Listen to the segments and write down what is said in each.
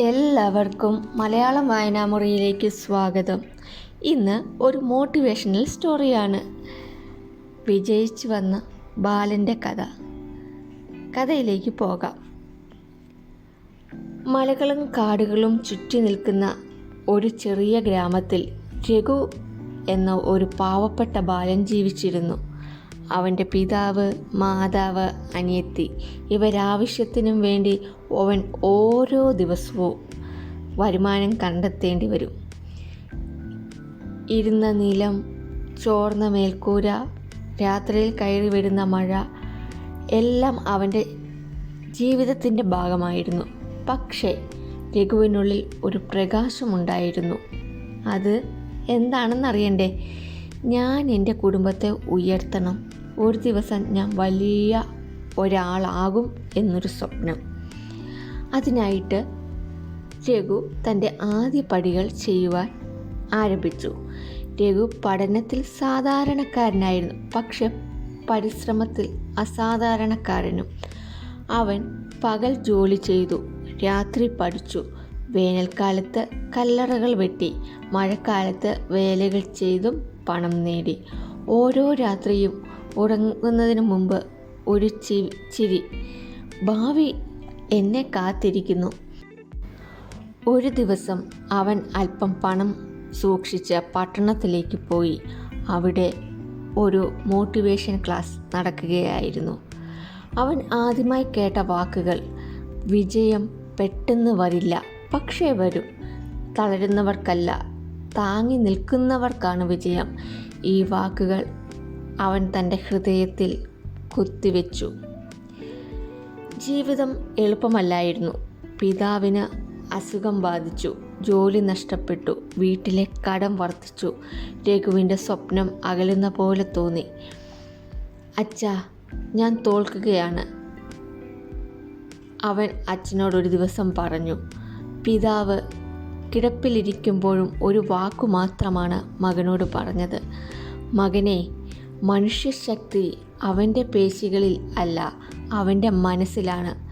എല്ലാവർക്കും മലയാളം വായനാമുറിയിലേക്ക് സ്വാഗതം. ഇന്ന് ഒരു മോട്ടിവേഷണൽ സ്റ്റോറിയാണ് വിജയിച്ചു വന്ന ബാലന്റെ കഥ. കഥയിലേക്ക് പോകാം. മലകളും കാടുകളും ചുറ്റി നിൽക്കുന്ന ഒരു ചെറിയ ഗ്രാമത്തിൽ രഘു എന്ന ഒരു പാവപ്പെട്ട ബാലൻ ജീവിച്ചിരുന്നു. അവന്റെ പിതാവ് മാതാവ് അനിയത്തി ഇവരാവശ്യത്തിനും വേണ്ടി അവൻ ഓരോ ദിവസവും വരുമാനം കണ്ടെത്തേണ്ടി വരും. ഇരുന്ന നിലം ചോർന്ന മേൽക്കൂര രാത്രിയിൽ കയറി വരുന്ന മഴ എല്ലാം അവന്റെ ജീവിതത്തിന്റെ ഭാഗമായിരുന്നു. പക്ഷേ രഘുവിനുള്ളിൽ ഒരു പ്രകാശമുണ്ടായിരുന്നു. അത് എന്താണെന്നറിയണ്ടേ? ഞാൻ എന്റെ കുടുംബത്തെ ഉയർത്തണം. ഒരു ദിവസം ഞാൻ വലിയ ഒരാളാകും എന്നൊരു സ്വപ്നം. അതിനായിട്ട് രഘു തന്റെ ആദ്യ പടികൾ ചെയ്യുവാൻ ആരംഭിച്ചു. രഘു പഠനത്തിൽ സാധാരണക്കാരനായിരുന്നു. പക്ഷെ പരിശ്രമത്തിൽ അസാധാരണക്കാരനും. അവൻ പകൽ ജോലി ചെയ്തു രാത്രി പഠിച്ചു. വേനൽക്കാലത്ത് കല്ലറകൾ വെട്ടി മഴക്കാലത്ത് വേലകൾ ചെയ്തും പണം നേടി. ഓരോ രാത്രിയും ഉറങ്ങുന്നതിന് മുമ്പ് ഒരു ചിരി. ഭാവി എന്നെ കാത്തിരിക്കുന്നു. ഒരു ദിവസം അവൻ അല്പം പണം സൂക്ഷിച്ച് പട്ടണത്തിലേക്ക് പോയി. അവിടെ ഒരു മോട്ടിവേഷൻ ക്ലാസ് നടക്കുകയായിരുന്നു. അവൻ ആദ്യമായി കേട്ട വാക്കുകൾ വിജയം പെട്ടെന്ന് വരില്ല പക്ഷേ വരും. തളരുന്നവർക്കല്ല താങ്ങി നിൽക്കുന്നവർക്കാണ് വിജയം. ഈ വാക്കുകൾ അവൻ തന്റെ ഹൃദയത്തിൽ കുത്തിവെച്ചു. ജീവിതം എളുപ്പമല്ലായിരുന്നു. പിതാവിന് അസുഖം ബാധിച്ചു ജോലി നഷ്ടപ്പെട്ടു വീട്ടിലെ കടം വർദ്ധിച്ചു. രഘുവിന്റെ സ്വപ്നം അകലുന്ന പോലെ തോന്നി. അച്ഛ ഞാൻ തോൽക്കുകയാണ് അവൻ അച്ഛനോടൊരു ദിവസം പറഞ്ഞു. പിതാവ് കിടപ്പിലിരിക്കുമ്പോഴും ഒരു വാക്കു മാത്രമാണ് മകനോട് പറഞ്ഞത്. മകനെ മനുഷ്യശക്തി അവന്റെ പേശികളിൽ അല്ല അവന്റെ മനസ്സിലാണ്.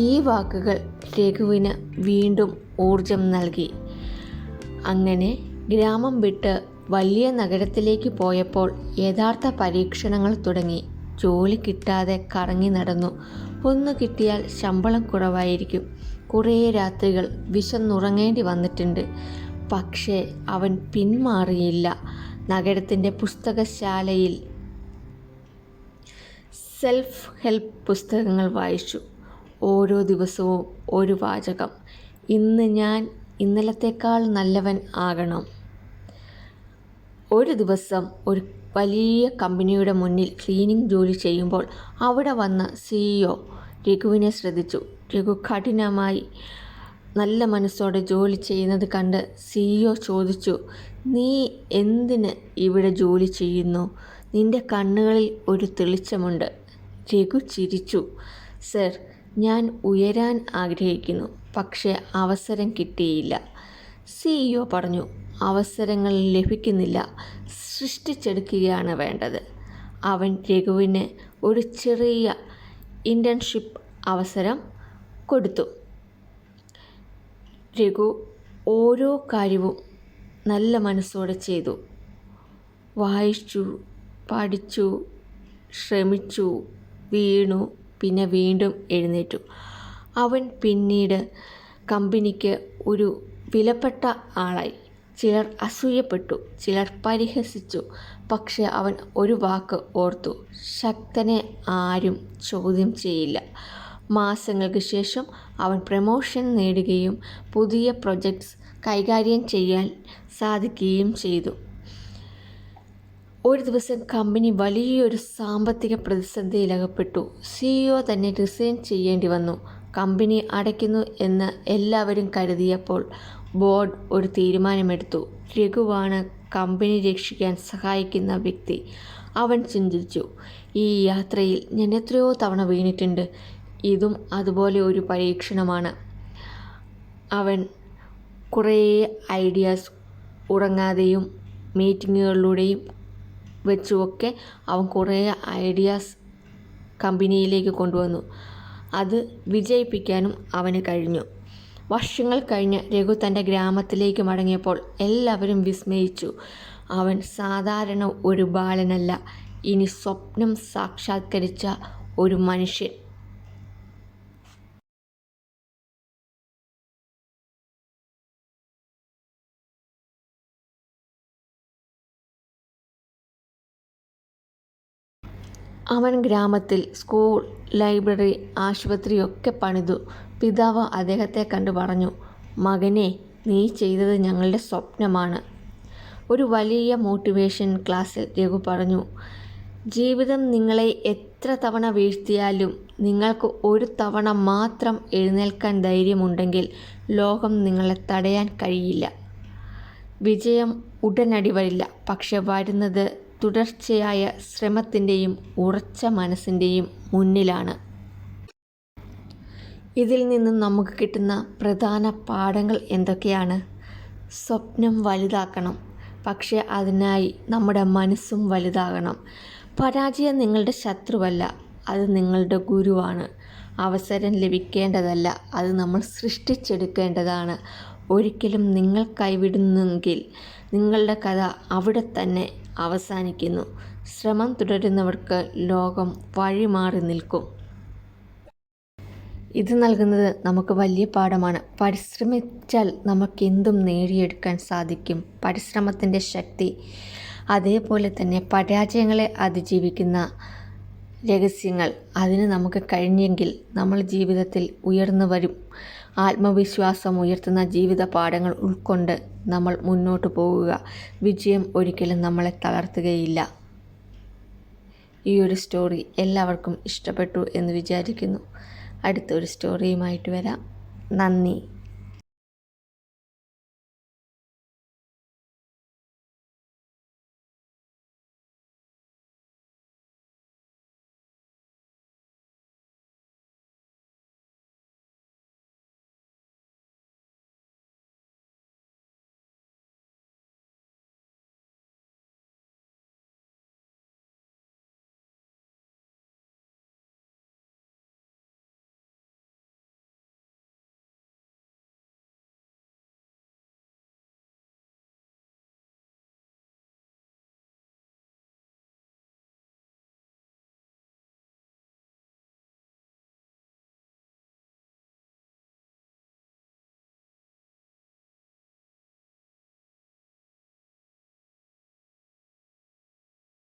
ഈ വാക്കുകൾ രഘുവിന് വീണ്ടും ഊർജം നൽകി. അങ്ങനെ ഗ്രാമം വിട്ട് വലിയ നഗരത്തിലേക്ക് പോയപ്പോൾ യഥാർത്ഥ പരീക്ഷണങ്ങൾ തുടങ്ങി. ജോലി കിട്ടാതെ കറങ്ങി നടന്നു. ഒന്ന് കിട്ടിയാൽ ശമ്പളം കുറവായിരിക്കും. കുറേ രാത്രികൾ വിശന്നുറങ്ങേണ്ടി വന്നിട്ടുണ്ട്. പക്ഷേ അവൻ പിന്മാറിയില്ല. നഗരത്തിന്റെ പുസ്തകശാലയിൽ സെൽഫ് ഹെൽപ്പ് പുസ്തകങ്ങൾ വായിച്ചു. ഓരോ ദിവസവും ഒരു വാചകം. ഇന്ന് ഞാൻ ഇന്നലത്തേക്കാൾ നല്ലവൻ ആകണം. ഒരു ദിവസം ഒരു വലിയ കമ്പനിയുടെ മുന്നിൽ ക്ലീനിങ് ജോലി ചെയ്യുമ്പോൾ അവിടെ വന്ന സിഇഒ രഘുവിനെ ശ്രദ്ധിച്ചു. രഘു കഠിനമായി നല്ല മനസ്സോടെ ജോലി ചെയ്യുന്നത് കണ്ട് സിഇഒ ചോദിച്ചു നീ എന്തിന് ഇവിടെ ജോലി ചെയ്യുന്നു? നിന്റെ കണ്ണുകളിൽ ഒരു തെളിച്ചമുണ്ട്. രഘു ചിരിച്ചു. സർ ഞാൻ ഉയരാൻ ആഗ്രഹിക്കുന്നു. പക്ഷേ അവസരം കിട്ടിയില്ല. സിഇഒ പറഞ്ഞു അവസരങ്ങൾ ലഭിക്കുന്നില്ല. സൃഷ്ടിച്ചെടുക്കുകയാണ് വേണ്ടത്. അവൻ രഘുവിന് ഒരു ചെറിയ ഇന്റേൺഷിപ്പ് അവസരം കൊടുത്തു. രഘു ഓരോ കാര്യവും നല്ല മനസ്സോടെ ചെയ്തു. വായിച്ചു പഠിച്ചു ശ്രമിച്ചു. വീണു. പിന്നെ വീണ്ടും എഴുന്നേറ്റു. അവൻ പിന്നീട് കമ്പനിക്ക് ഒരു വിലപ്പെട്ട ആളായി. ചിലർ അസൂയപ്പെട്ടു. ചിലർ പരിഹസിച്ചു. പക്ഷെ അവൻ ഒരു വാക്ക് ഓർത്തു. ശക്തനെ ആരും ചോദ്യം ചെയ്യില്ല. മാസങ്ങൾക്ക് ശേഷം അവൻ പ്രമോഷൻ നേടുകയും പുതിയ പ്രൊജക്ട്സ് കൈകാര്യം ചെയ്യാൻ സാധിക്കുകയും ചെയ്തു. ഒരു ദിവസം കമ്പനി വലിയൊരു സാമ്പത്തിക പ്രതിസന്ധിയിലകപ്പെട്ടു. സിഇഒ തന്നെ റിസൈൻ ചെയ്യേണ്ടി വന്നു. കമ്പനി അടയ്ക്കുന്നു എന്ന് എല്ലാവരും കരുതിയപ്പോൾ ബോർഡ് ഒരു തീരുമാനമെടുത്തു. രഘുവാണ് കമ്പനി രക്ഷിക്കാൻ സഹായിക്കുന്ന വ്യക്തി. അവൻ ചിന്തിച്ചു ഈ യാത്രയിൽ ഞാൻ എത്രയോ തവണ വീണിട്ടുണ്ട്. ഇതും അതുപോലെ ഒരു പരീക്ഷണമാണ് അവൻ കുറേ ഐഡിയാസ് ഉറങ്ങാതെയും മീറ്റിങ്ങുകളിലൂടെയും വെച്ചുമൊക്കെ അവൻ കുറേ ഐഡിയാസ് കമ്പനിയിലേക്ക് കൊണ്ടുവന്നു. അത് വിജയിപ്പിക്കാനും അവന് കഴിഞ്ഞു. വർഷങ്ങൾ കഴിഞ്ഞ് രഘു തന്റെ ഗ്രാമത്തിലേക്ക് മടങ്ങിയപ്പോൾ എല്ലാവരും വിസ്മയിച്ചു. അവൻ സാധാരണ ഒരു ബാലനല്ല ഇനി സ്വപ്നം സാക്ഷാത്കരിച്ച ഒരു മനുഷ്യൻ. അവൻ ഗ്രാമത്തിൽ സ്കൂൾ ലൈബ്രറി ആശുപത്രിയൊക്കെ പണിതു. പിതാവ് അദ്ദേഹത്തെ കണ്ടു പറഞ്ഞു മകനെ നീ ചെയ്തത് ഞങ്ങളുടെ സ്വപ്നമാണ്. ഒരു വലിയ മോട്ടിവേഷൻ ക്ലാസ്സിൽ രഘു പറഞ്ഞു ജീവിതം നിങ്ങളെ എത്ര തവണ വീഴ്ത്തിയാലും നിങ്ങൾക്ക് ഒരു തവണ മാത്രം എഴുന്നേൽക്കാൻ ധൈര്യമുണ്ടെങ്കിൽ ലോകം നിങ്ങളെ തടയാൻ കഴിയില്ല. വിജയം ഉടനടി വരില്ല. പക്ഷെ വരുന്നത് തുടർച്ചയായ ശ്രമത്തിന്റെയും ഉറച്ച മനസ്സിന്റെയും മുന്നിലാണ്. ഇതിൽ നിന്നും നമുക്ക് കിട്ടുന്ന പ്രധാന പാഠങ്ങൾ എന്തൊക്കെയാണ്? സ്വപ്നം വലുതാക്കണം. പക്ഷേ അതിനായി നമ്മുടെ മനസ്സും വലുതാകണം. പരാജയം നിങ്ങളുടെ ശത്രുവല്ല അത് നിങ്ങളുടെ ഗുരുവാണ്. അവസരം ലഭിക്കേണ്ടതല്ല അത് നമ്മൾ സൃഷ്ടിച്ചെടുക്കേണ്ടതാണ്. ഒരിക്കലും നിങ്ങൾ കൈവിടുന്നെങ്കിൽ നിങ്ങളുടെ കഥ അവിടെ തന്നെ അവസാനിക്കുന്നു. ശ്രമം തുടരുന്നവർക്ക് ലോകം വഴിമാറി നിൽക്കും. ഇത് നൽകുന്നത് നമുക്ക് വലിയ പാഠമാണ്. പരിശ്രമിച്ചാൽ നമുക്കെന്തും നേടിയെടുക്കാൻ സാധിക്കും. പരിശ്രമത്തിന്റെ ശക്തി. അതേപോലെ തന്നെ പരാജയങ്ങളെ അതിജീവിക്കുന്ന രഹസ്യങ്ങൾ. അതിന് നമുക്ക് കഴിഞ്ഞെങ്കിൽ നമ്മൾ ജീവിതത്തിൽ ഉയർന്നു വരും. ആത്മവിശ്വാസം ഉയർത്തുന്ന ജീവിത പാഠങ്ങൾ ഉൾക്കൊണ്ട് നമ്മൾ മുന്നോട്ട് പോകുക വിജയം ഒരിക്കലും നമ്മളെ തളർത്തുകയില്ല. ഈ ഒരു സ്റ്റോറി എല്ലാവർക്കും ഇഷ്ടപ്പെട്ടു എന്ന് വിചാരിക്കുന്നു. അടുത്തൊരു സ്റ്റോറിയുമായിട്ട് വരാം. നന്ദി.